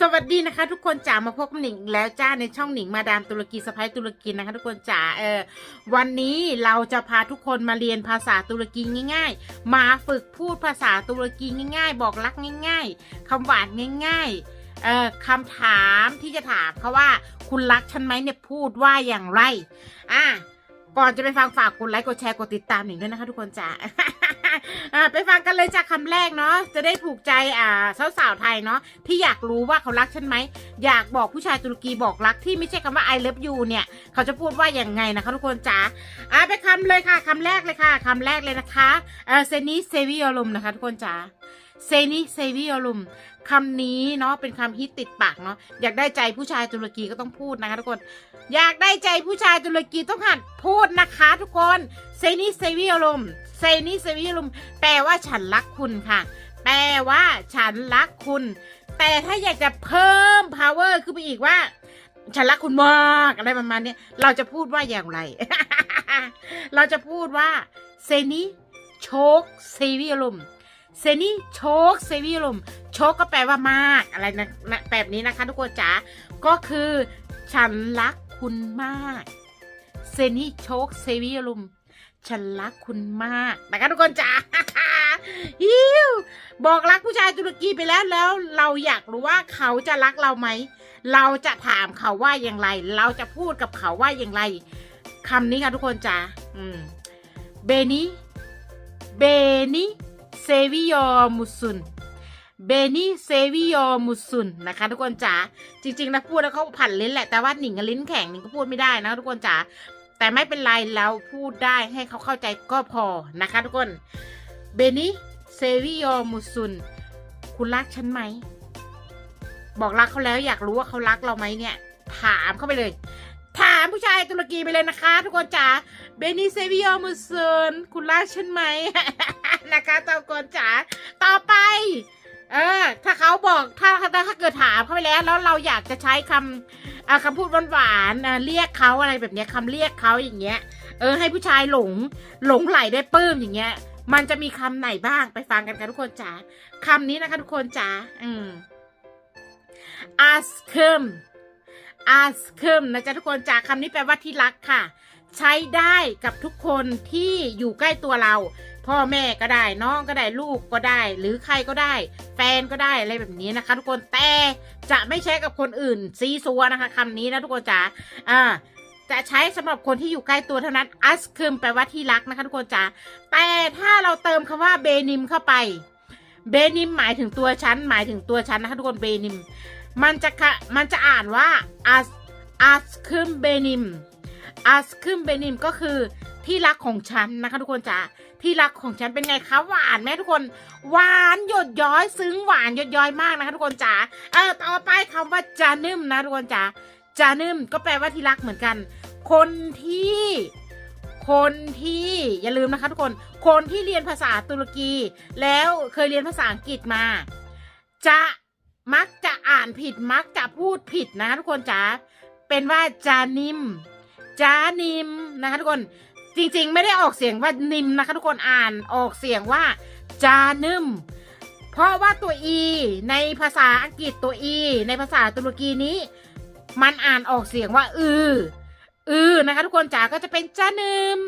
สวัสดีนะคะ ทุกคนจ๋ามาพบหนิงแล้วจ้าในช่องหนิงมาดามตุรกีสะพ้ายตุรกีนะคะ ทุกคนจ๋าเออวันนี้เราจะพาทุกคนมาเรียนภาษาตุรกีง่าย ๆ มาฝึกพูดภาษาตุรกีง่าย ๆ บอกรักง่าย ๆคำหวานง่ายๆเออคำถามที่จะถามเขาว่าคุณรักฉันไหมเนี่ยพูดว่าอย่างไรอะ ก่อนจะไปฟังฝากกดไลค์กดแชร์กดติดตามหนิงด้วยนะคะทุกคนจ๋าไปฟังกันเลยจากคำแรกเนาะจะได้ถูกใจอ่าสาวๆไทยเนาะที่อยากรู้ว่าเขารักฉันไหมอยากบอกผู้ชายตุรกีบอกรักที่ไม่ใช่คำว่า I love you เนี่ย เขาจะพูดว่าอย่างไงนะคะทุกคนจ๋าอ่าไปคำเลยค่ะคำแรกเลยค่ะคำแรกเลยนะคะเซนิเซวิโอลุมนะคะทุกคนจ๋า เซนิเซวิอลุมคำนี้เนาะเป็นคำฮิตติดปากเนาะอยากได้ใจผู้ชายตุรกีก็ต้องพูดนะคะทุกคน อยากได้ใจผู้ชายตุรกีต้องหัดพูดนะคะทุกคนเซนิเซวิอลุมเซนิเซวิอลุมแปลว่าฉันรักคุณค่ะ แปลว่าฉันรักคุณ แต่ถ้าอยากจะเพิ่ม power ขึ้นไปอีกว่า ฉันรักคุณมากอะไรประมาณนี้เราจะพูดว่าอย่างไร เราจะพูดว่าเซนิโชกเซวิอารม เซนิโชกเซวิอารมโชกก็แปลว่ามากอะไรนะนะแบบนี้นะคะทุกคนจ๋าก็คือ ฉันรักคุณมากเซนิโชกเซวิอารมฉันรักคุณมากนะคะทุกคนจ๋าฮิวบอกรักผู้ชายตุรกีไปแล้วแล้ว เราอยากรู้ว่าเขาจะรักเราไหม เราจะถามเขาว่าอย่างไร เราจะพูดกับเขาว่าอย่างไรคำนี้ค่ะทุกคนจ้าเบนิเบนิ เซวิโยมุสุนเบนิเซวิโยมุสุนนะคะทุกคนจ๋าจริงๆนะพูดแล้วเขาผันลิ้นแหละแต่ว่าหนิงกับลิ้นแข็งหนิงก็พูดไม่ได้นะทุกคนจ๋าแต่ไม่เป็นไรเราพูดได้ให้เขาเข้าใจก็พอนะคะทุกคนเบนิเซวิโยมุสุนคุณรักฉันไหม บอกรักเขาแล้วอยากรู้ว่าเขารักเราไหมเนี่ย ถามเข้าไปเลย ถามผู้ชายตุรกีไปเลยนะคะ ทุกคนจ๋าเบนิเซวิโอมุสนคุณรักฉันไหม นะคะทุกคนจ๋าต่อไปเออถ้าเขาบอกถ้าถ้าเกิดถามเข้าไปแล้ว แล้วเราอยากจะใช้คำคำพูดหวานๆเรียกเขาอะไรแบบนี้คำเรียกเขาอย่างเงี้ย เออให้ผู้ชายหลงหลงไหลได้ปลื้มอย่างเงี้ย มันจะมีคำไหนบ้างไปฟังกันค่ะทุกคนจ๋าคำนี้นะคะทุกคนจ๋าอืม ask ask นะจ๊ะทุกคนจากคำนี้แปลว่าที่รักค่ะ ใช้ได้กับทุกคนที่อยู่ใกล้ตัวเรา พ่อแม่ก็ได้น้องก็ได้ลูกก็ได้ หรือใครก็ได้ แฟนก็ได้อะไรแบบนี้นะคะ ทุกคนแต่จะไม่ใช้กับคนอื่นซีซัวนะคะคำนี้นะทุกคนจ๋าอ่าจะใช้สำหรับคนที่อยู่ใกล้ตัวเท่านั้น ask แปลว่าที่รักนะคะทุกคนจ๋า แต่ถ้าเราเติมคำว่าเบนิมเข้าไป เบนิมหมายถึงตัวฉัน หมายถึงตัวฉันนะคะทุกคนเบนิม มันจะคะมันจะอ่านว่า as as คืมเบนิม as คืมเบนิมก็คือที่รักของฉันนะคะทุกคนจ๋าที่รักของฉันเป็นไงคะหวานไหมทุกคน หวานหยดย้อยซึ้งหวานหยดย้อยมากนะคะทุกคนจ๋าเออต่อไปคำว่าจานึมนะทุกคนจ๋าจานึมก็แปลว่าที่รักเหมือนกัน คนที่ คนที่อย่าลืมนะคะทุกคน คนที่เรียนภาษาตุรกี แล้วเคยเรียนภาษาอังกฤษมา จะ มักจะอ่านผิดมักจะพูดผิดนะทุกคนจ๋าเป็นว่าจานิมจานิมนะคะทุกคนจริงๆ ไม่ได้ออกเสียงว่านิมนะคะ ทุกคนอ่านออกเสียงว่าจานิมเพราะว่าตัว e ในภาษาอังกฤษตัว e ในภาษาตุรกีนี้ มันอ่านออกเสียงว่า อืออือนะคะ ทุกคนจ๋าก็จะเป็นจานิม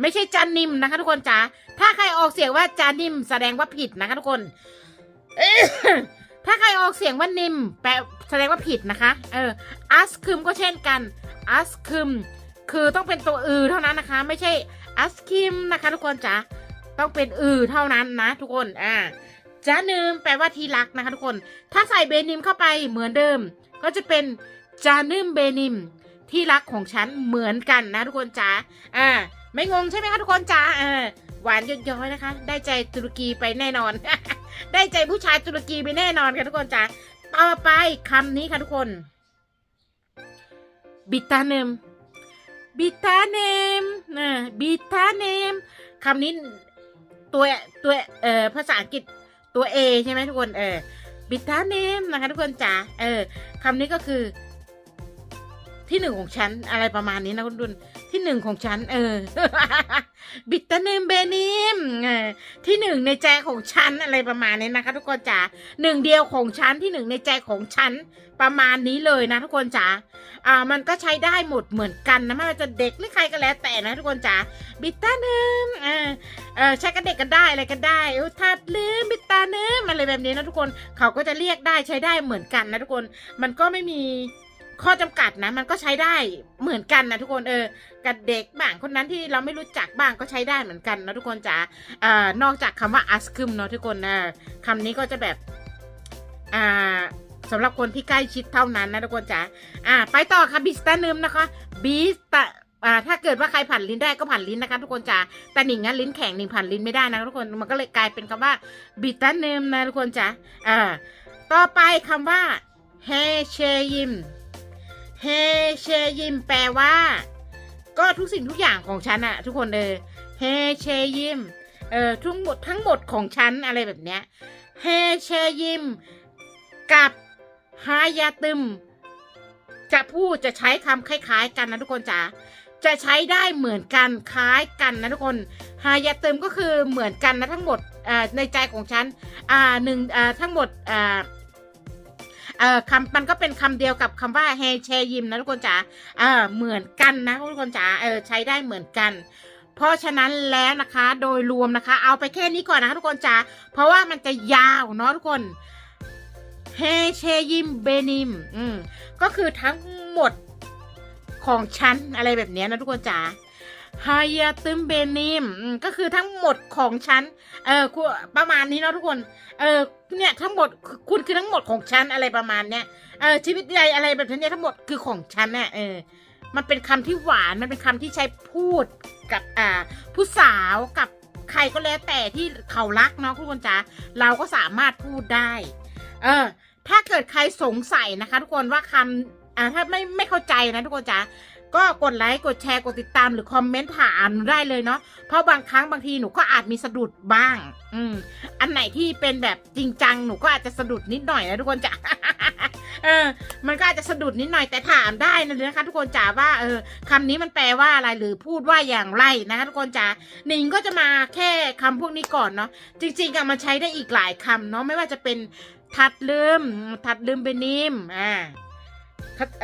ไม่ใช่จานิมนะคะ ทุกคนจ๋าถ้าใครออกเสียงว่าจานิมแสดงว่าผิดนะคะ ทุกคน ถ้าใครออกเสียงว่านิม แปลแสดงว่าผิดนะคะ เอออัสคึมก็เช่นกันอัสคึมคือต้องเป็นตัวอือเท่านั้นนะคะ ไม่ใช่อัสคิมนะคะ ทุกคนจ๋าต้องเป็นอือเท่านั้นนะ ทุกคนอ่าจานิมแปลว่าที่รักนะคะ ทุกคน ถ้าใส่เบนิมเข้าไปเหมือนเดิม ก็จะเป็นจานิมเบนิม ที่รักของฉันเหมือนกันนะ ทุกคนจ๋าอ่า ไม่งงใช่ไหมคะทุกคนจ๋าเออหวานยดย้อยนะคะ ได้ใจตุรกีไปแน่นอน ได้ใจผู้ชายตุรกีไปแน่นอนค่ะทุกคนจ๋าต่อไปคำนี้ค่ะทุกคน บิตาเนม บิตาเนมนะบิตาเนมคำนี้ตัวตัวเอ่อภาษาอังกฤษตัว A ใช่ไหมทุกคน เออ บิตาเนมนะคะทุกคนจ๋าเออคำนี้ก็คือ ที่หนึ่งของฉันอะไรประมาณนี้นะคุณดุล ที่หนึ่งของฉัน เออ บิตานิมเบนิมที่หนึ่งในใจของฉันอะไรประมาณนี้นะคะ ทุกคนจ๋าหนึ่งเดียวของฉันที่หนึ่งในใจของฉันประมาณนี้เลยนะทุกคนจ๋าอ่า มันก็ใช้ได้หมดเหมือนกันนะไม่ว่าจะเด็กหรือใครก็แล้วแต่นะทุกคนจ๋าบิตานิมเออเออใช้กับเด็กก็ได้อะไรก็ได้เออทัดลืมบิตานิมอะไรแบบนี้นะทุกคนเขาก็จะเรียกได้ใช้ได้เหมือนกันนะทุกคน มันก็ไม่มี ข้อจำกัดนะมันก็ใช้ได้เหมือนกันนะทุกคนเออกับเด็กบ้างคนนั้นที่เราไม่รู้จักบ้างก็ใช้ได้เหมือนกันนะทุกคนจ๋าเอ่อนอกจากคำว่า ask ึมเนาะทุกคนนะคำนี้ก็จะแบบอ่าสำหรับคนที่ใกล้ชิดเท่านั้นนะทุกคนจ๋าอ่า ไปต่อค่ะบิสตานึมนะคะบิสตาอ่าถ้าเกิดว่าใครผ่านลิ้นได้ก็ผ่านลิ้นนะคะทุกคนจ๋าแต่หนิงงั้นลิ้นแข็งหนิงผ่านลิ้นไม่ได้นะทุกคนมันก็เลยกลายเป็นคำว่าบิสตานึมนะทุกคนจ๋าอ่าต่อไปคำว่าเฮเชยิม เฮเชยิมแปลว่า ก็ทุกสิ่งทุกอย่างของฉันอะทุกคนเออเฮเชยิมเออทั้งหมดทั้งหมดของฉันอะไรแบบเนี้ยเฮเชยิมกับฮายาตึม จะพูดจะใช้คำคล้าย ๆ กันนะทุกคนจ๋าจะใช้ได้เหมือนกันคล้ายกันนะทุกคนฮายาตึมก็คือเหมือนกันนะทั้งหมดอ่าในใจของฉันอ่าหนึ่งอ่าทั้งหมดอ่า เอ่อคำมันก็เป็นคำเดียวกับคำว่าเฮเชยิมนะทุกคนจ๋าเออเหมือนกันนะทุกคนจ๋าเออใช้ได้เหมือนกัน เพราะฉะนั้นแล้วนะคะโดยรวมนะคะ เอาไปแค่นี้ก่อนนะคะทุกคนจ๋าเพราะว่ามันจะยาวเนาะทุกคนเฮเชยิมเบนิมอืมก็คือทั้งหมดของฉันอะไรแบบนี้นะทุกคนจ๋า ฮายาตึมเบนิมก็คือทั้งหมดของฉัน เออประมาณนี้เนาะทุกคน เออเนี่ยทั้งหมดคุณคือทั้งหมดของฉันอะไรประมาณเนี้ย เออชีวิตใดอะไรแบบนี้ทั้งหมดคือของฉันเนี่ยเออ มันเป็นคำที่หวาน มันเป็นคำที่ใช้พูดกับอ่าผู้สาวกับใครก็แล้วแต่ที่เขารักเนาะทุกคนจ๋าเราก็สามารถพูดได้ เออ ถ้าเกิดใครสงสัยนะคะ ทุกคนว่าคำอ่าถ้าไม่ไม่เข้าใจนะทุกคนจ๋า ก็กดไลค์กดแชร์กดติดตามหรือคอมเมนต์ถามหนูได้เลยเนาะเพราะบางครั้งบางทีหนูก็อาจมีสะดุดบ้าง อืม อันไหนที่เป็นแบบจริงจังหนูก็อาจจะสะดุดนิดหน่อยนะทุกคนจ๋าเออ มันก็อาจจะสะดุดนิดหน่อยแต่ถามได้นะนะคะ ทุกคนจ๋าว่าเออคำนี้มันแปลว่าอะไรหรือพูดว่าอย่างไรนะคะทุกคนจ๋าหนิงก็จะมาแค่คำพวกนี้ก่อนเนาะจริงๆอะมันใช้ได้อีกหลายคำเนาะไม่ว่าจะเป็นทัดลืม ทัดลืมเบนิมอ่า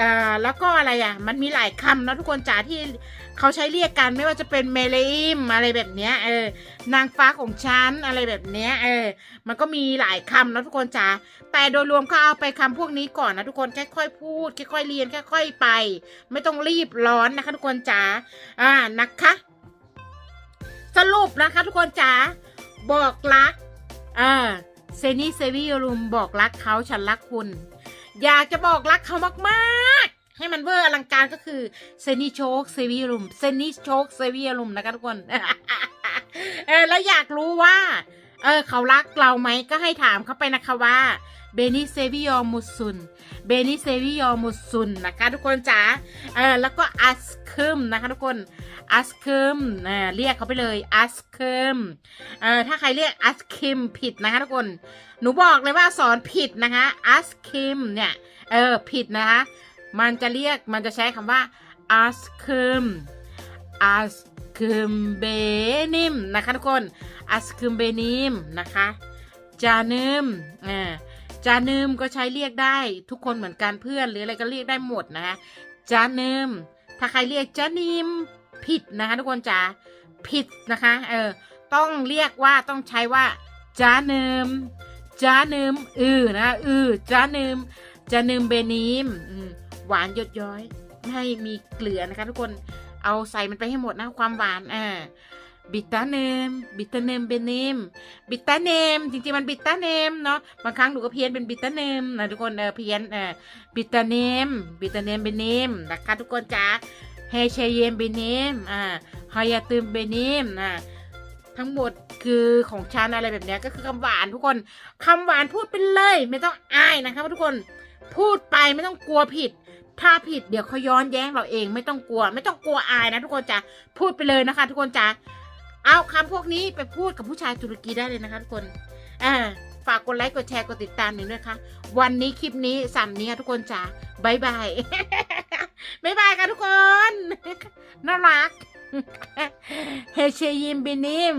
อ่าแล้วก็อะไรอะ มันมีหลายคำนะทุกคนจ๋าที่เขาใช้เรียกกันไม่ว่าจะเป็นเมเลอิมอะไรแบบเนี้ยเออนางฟ้าของฉันอะไรแบบเนี้ยเออ มันก็มีหลายคำนะทุกคนจ๋าแต่โดยรวมก็เอาไปคำพวกนี้ก่อนนะทุกคนค่อยๆพูดค่อยๆเรียนค่อยๆไป ไม่ต้องรีบร้อนนะคะทุกคนจ๋าอ่านะคะ สรุปนะคะทุกคนจ๋าบอกรักอ่าเซนี่เซวิรุมบอกรักเขาฉันรักคุณ อยากจะบอกรักเขามากๆ ให้มันเวอร์อลังการก็คือเซนี่โชคเซวิรุมเซนี่โชคเซวิรุมนะคะทุกคนเออแล้วอยากรู้ว่า เออ เขารักเราไหมก็ให้ถามเขาไปนะคะว่า เบนิเซวิโอมุสุนเบนิเซวิโอมุสุนนะคะทุกคนจ๋าเออแล้วก็อัสคึมนะคะทุกคนอัสคึมเออเรียกเขาไปเลยอัสคึมเออถ้าใครเรียกอัสคิมผิดนะคะทุกคน หนูบอกเลยว่าสอนผิดนะคะอัสคิมเนี่ยเออผิดนะคะมันจะเรียกมันจะใช้คำว่าอัสคิมอัสคิมเบนิมนะคะทุกคนอัสคืมเบนิมนะคะจานึมอ่า จานึมก็ใช้เรียกได้ทุกคนเหมือนกันเพื่อนหรืออะไรก็เรียกได้หมดนะคะจานึมถ้าใครเรียกจานิมผิดนะคะทุกคนจ๋าผิดนะคะเออต้องเรียกว่าต้องใช้ว่าจานึมจานึมอือนะอือจานึมจานึมเบนิมหวานยดย้อยไม่มีเกลือนะคะทุกคนเอาใส่มันไปให้หมดนะความหวานอ่า บิตาเนมบิตาเนมเบเนมบิตาเนมจริงๆมันบิตาเนมเนาะบางครั้งหนูก็เพี้ยนเป็นบิตาเนมนะทุกคนเออเพี้ยนเออบิตาเนมบิตาเนมเบเนมนะคะทุกคนจ้าเฮเชเยมเบเนมอ่าฮายาตึมเบเนมอ่าทั้งหมดคือของฉันอะไรแบบเนี้ยก็คือคำหวานทุกคนคำหวานพูดไปเลย ไม่ต้องอายนะคะทุกคนพูดไปไม่ต้องกลัวผิด ถ้าผิดเดี๋ยวเขาย้อนแย้งเราเอง ไม่ต้องกลัว ไม่ต้องกลัวอายนะทุกคนจ้าพูดไปเลยนะคะ ทุกคนจ้า เอาคำพวกนี้ไปพูดกับผู้ชายตุรกีได้เลยนะคะทุกคนอ่าฝากกดไลค์กดแชร์กดติดตามหนึ่งด้วยค่ะวันนี้คลิปนี้สามนี้ทุกคนจ้าบายบายบายบายกันทุกคนน่ารักเฮเชยิมบินิม